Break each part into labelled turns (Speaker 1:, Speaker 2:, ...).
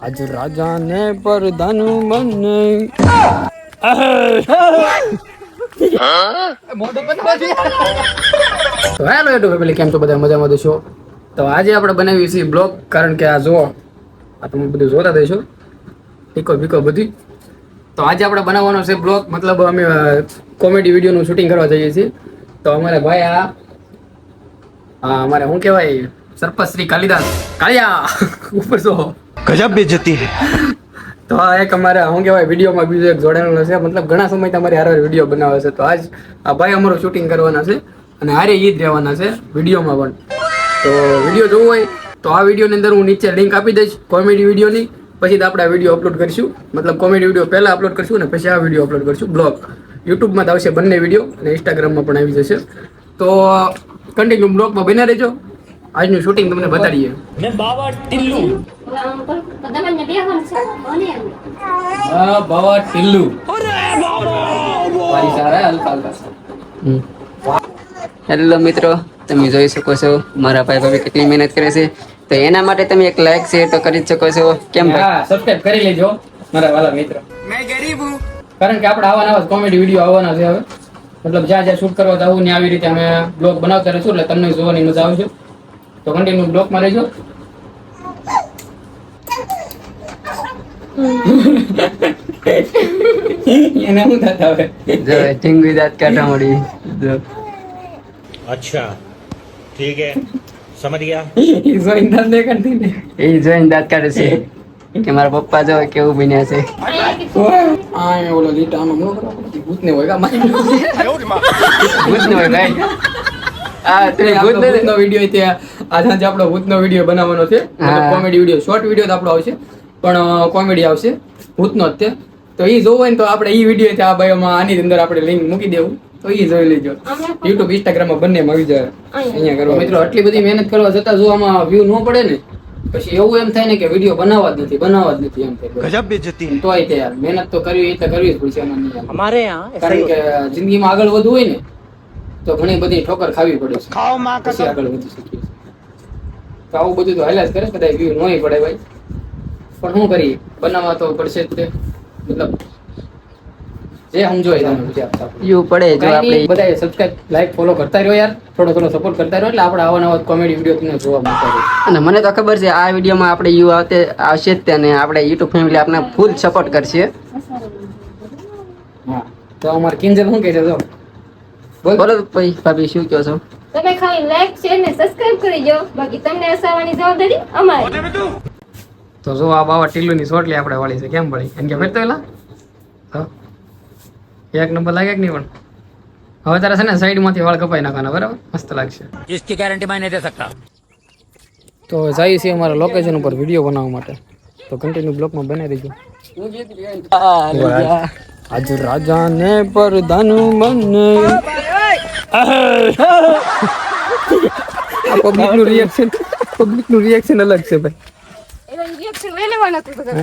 Speaker 1: આજ રાજાને પરદાન બને તો હેલો યુટ્યુબ ફેમિલી કેમ છો? બધા મજામાં છો? તો આજે આપણે બનાવી છીએ બ્લોગ, કારણ કે આ જો આ તમે બધું જોતા દેશો ટીકો બીકો બધી. તો આજે આપણે બનાવવાનો છે બ્લોગ, મતલબ અમે કોમેડી વિડીયોનું શૂટિંગ કરવા જઈએ છીએ. તો અમારે ભાઈ આ અમારે શું કહેવાય? સરપંચ શ્રી કાલિદાસ. કાળિયા ઉપર છો
Speaker 2: ગજબ બેજતી હે.
Speaker 1: તો આ એક અમારે શું કહેવાય, વિડીયોમાં બીજો એક જોડાયેલો છે. મતલબ ઘણા સમય તમારે હારે વીડિયો બનાવે છે. તો આજ આ ભાઈ અમારો શૂટિંગ કરવાના છે અને હારે એ જ રહેવાના છે વિડીયોમાં પણ. તો વીડિયો જોવો હોય, તો આ વિડીયોની અંદર હું નીચે લિંક આપી દઈશ કોમેડી વિડીયોની. પછી આપણે આ વીડિયો અપલોડ કરીશું. મતલબ કોમેડી વીડિયો પહેલાં અપલોડ કરીશું અને પછી આ વીડિયો અપલોડ કરીશું બ્લોગ યુટ્યુબમાં તો આવશે બંને વીડિયો અને ઇન્સ્ટાગ્રામમાં પણ આવી જશે. તો કન્ટિન્યુ બ્લોગમાં બને રહેજો. આજનું શૂટિંગ તમને બતાડીએ.
Speaker 3: મેં બાવા
Speaker 1: હા બાવા ટિલ્લુ. હેલો મિત્રો તમે જોઈ શકો છો મારા ભાઈ ભાભી કેટલી મહેનત કરે છે. તો એના માટે તમે એક લાઈક શેર તો કરી જ શકો છો. કેમ ભાઈ? સબસ્ક્રાઇબ કરી લેજો મારા વાલા મિત્ર. મેં ગરીબ હું. કારણ કે આપણે આવા નવા કોમેડી વીડિયો આવવાના છે હવે. મતલબ જ્યાં જ્યાં શૂટ કરવા જવું ને આવી રીતે અમે બ્લોગ બનાવતા રહીશું એટલે તમને જોવાની મજા આવશે. તો કન્ટિન્યુ બ્લોકમાં રહેજો. એને હું થતા હવે જો ટીંગી દાંત કાટા મળી
Speaker 2: અચ્છા ઠીક હે. સમજ ગયા?
Speaker 1: ઈ જોઈન દાંત દે કરતી ને ઈ જોઈન દાંત કાઢે છે. કે મારા પપ્પા જો કેવું બન્યા છે. આ ઓલો લીટા આમ નો કરો. ભૂત ને હોય મારી ભૂત ને હોય ભાઈ. આ તે ભૂત નો વિડિયો ત્યાં આજે આજે આપણો ભૂતનો વીડિયો બનાવવાનો છે. કોમેડી વીડિયો શોર્ટ વીડિયો તો આપણો આવશે. પણ કોમેડી આવશે. ભૂતનો જ છે. તો એ જોવો ને તો આપણે એ વીડિયો છે આ ભાઈમાં આની અંદર આપણે લિંક મૂકી દેવું. તો એ જોઈ લેજો. યુટ્યુબ ઇન્સ્ટાગ્રામમાં બંને આવી જાય. અહીંયા. કરવા. મિત્રો આટલી બધી મહેનત કરવા છતાં જો આમાં વ્યૂ ન પડે ને પછી એવું એમ થાય ને કે વીડિયો બનાવવા જ નથી બનાવવા જ નથી એમ થાય.
Speaker 2: ગજબ
Speaker 1: બેજતી તો આઈ યાર મહેનત તો કરવી એ તો કરવી જ પડશે
Speaker 2: એમાં અમારે
Speaker 1: કારણ કે જિંદગીમાં આગળ વધવું હોય ને તો ઘણી બધી ઠોકર ખાવી પડે છે. આગળ વધી શકીએ. તો આવું બધું તો હાલ્યા જ કરે કદાચ વ્યૂ નોય પડે ભાઈ. પણ શું કરીએ? બનાવવા તો પડશે જ તે. મતલબ જે સમજો એ તમે
Speaker 4: યુ પડે જો આપણે
Speaker 1: બધાએ સબસ્ક્રાઇબ લાઈક ફોલો કરતા રહ્યો યાર. થોડો થોડો સપોર્ટ કરતા રહ્યો એટલે આપણે આવા નવા કોમેડી વીડિયો તમને જોવા મળતા રહે.
Speaker 4: અને મને તો ખબર છે આ વિડીયોમાં આપણે યુ આવતે આવશે જ તેને આપણે યુટ્યુબ ફેમિલી આપણે ફૂલ સપોર્ટ કરશે.
Speaker 1: હા. તો અમારે કિંજલ શું કહે છે જો? બોલો
Speaker 4: ભાઈ ભાભી શું કહો છો?
Speaker 3: તમે ખાલી લાઈક શેર ને સબસ્ક્રાઇબ કરી દો બાકી તમને હસાવવાની જવાબદારી અમારી
Speaker 1: તો જો આ બાવા ટીલુની સોટલી આપણે વાળી છે કેમ પડી એમ કે ફેરતો એલા તો એક નંબર લાગે કે નહીં પણ હવે તારે છે ને સાઈડ માંથી વાળ કપાઈ નાખવાના બરાબર મસ્ત લાગશે
Speaker 5: इसकी गारंटी मैं नहीं दे सकता
Speaker 1: તો જાય છે અમારા લોકેશન ઉપર વિડીયો બનાવવા માટે તો કન્ટિન્યુ બ્લોકમાં બનાવી દેજો આજ રાજાને પરદાન બને આ પબ્લિક નું રિએક્શન પબ્લિક નું રિએક્શન અલગ છે ભાઈ
Speaker 3: એનો રિએક્શન લઈ લેવાના તું બધા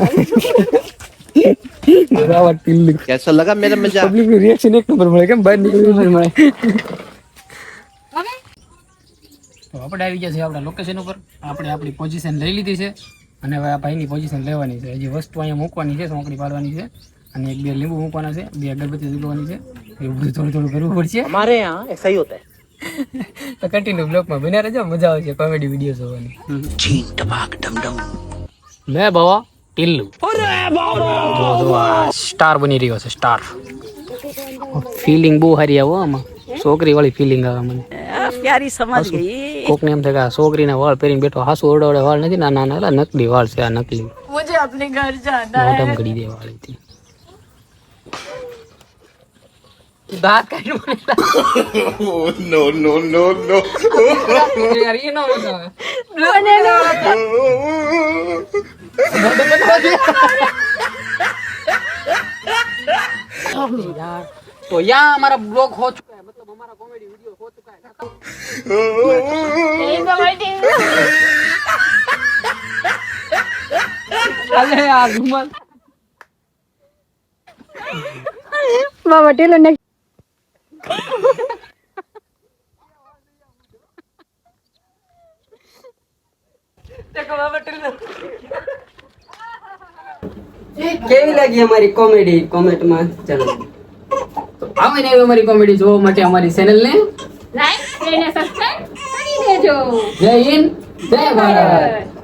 Speaker 1: બરાબર ટીલ્લુ
Speaker 2: कैसा लगा मेरा मजा
Speaker 1: પબ્લિક નું રિએક્શન એક નંબર મળે કેમ બહાર નીકળી મળે
Speaker 3: હવે
Speaker 1: તો આપણે આવી ગયા છીએ આપણા લોકેશન ઉપર આપણે આપણી પોઝિશન લઈ લીધી છે અને હવે આ ભાઈની પોઝિશન લેવાની છે હજી વસ્તુ અહીંયા મૂકવાની છે સોંકડી પાડવાની છે અને એક બે લીંબુ મૂકવાના છે બે અગરબત્તી ઝૂલવાની છે એવું બધું થોડું થોડું કરવું પડશે.
Speaker 2: અમારે યહાં એસા હોતા.
Speaker 1: તો કન્ટિન્યુ બ્લોકમાં બન્યા રહેજો મજા આવશે કોમેડી વીડિયો જોવાની. છીન ટપાક ડમડમ મે બાવા ટિલ્લુ. અરે બાબા! સ્ટાર બની રહ્યો છે સ્ટાર. ફીલિંગ બહુ સારી આવો આમાં. છોકરી વાળી ફીલિંગ આવે મને.
Speaker 6: પ્યારી સમજ ગઈ.
Speaker 1: કોક ને એમ થાય કે છોકરીના વાળ પહેરીને બેઠો હાસુ ઓડોડે વાળ નથી ના ના ના નકલી વાળ છે આ નકલી.
Speaker 6: મુજે અપને ઘર જાના
Speaker 1: મોઢમ ઘડી દે વાળ હતી દાંત કાઢી મને
Speaker 2: नो नो नो नो
Speaker 1: યાર એ ન મજા આવે
Speaker 6: रोने लगा
Speaker 1: यार तो यहाँ हमारा ब्लॉग हो चुका है मतलब हमारा कॉमेडी वीडियो हो चुका है
Speaker 6: एक बैठी
Speaker 1: अरे यार घुमल
Speaker 3: મામા ટેલો ને
Speaker 6: देखो बाबा टिल्लू
Speaker 4: કેવી લાગી અમારી કોમેડી કોમેન્ટમાં ચાલો
Speaker 1: તો આવી ને એવી અમારી કોમેડી જોવા માટે અમારી ચેનલ ને
Speaker 3: લાઈક અને સબસ્ક્રાઇબ કરી દેજો.
Speaker 1: જય હિન્દ જય ભારત.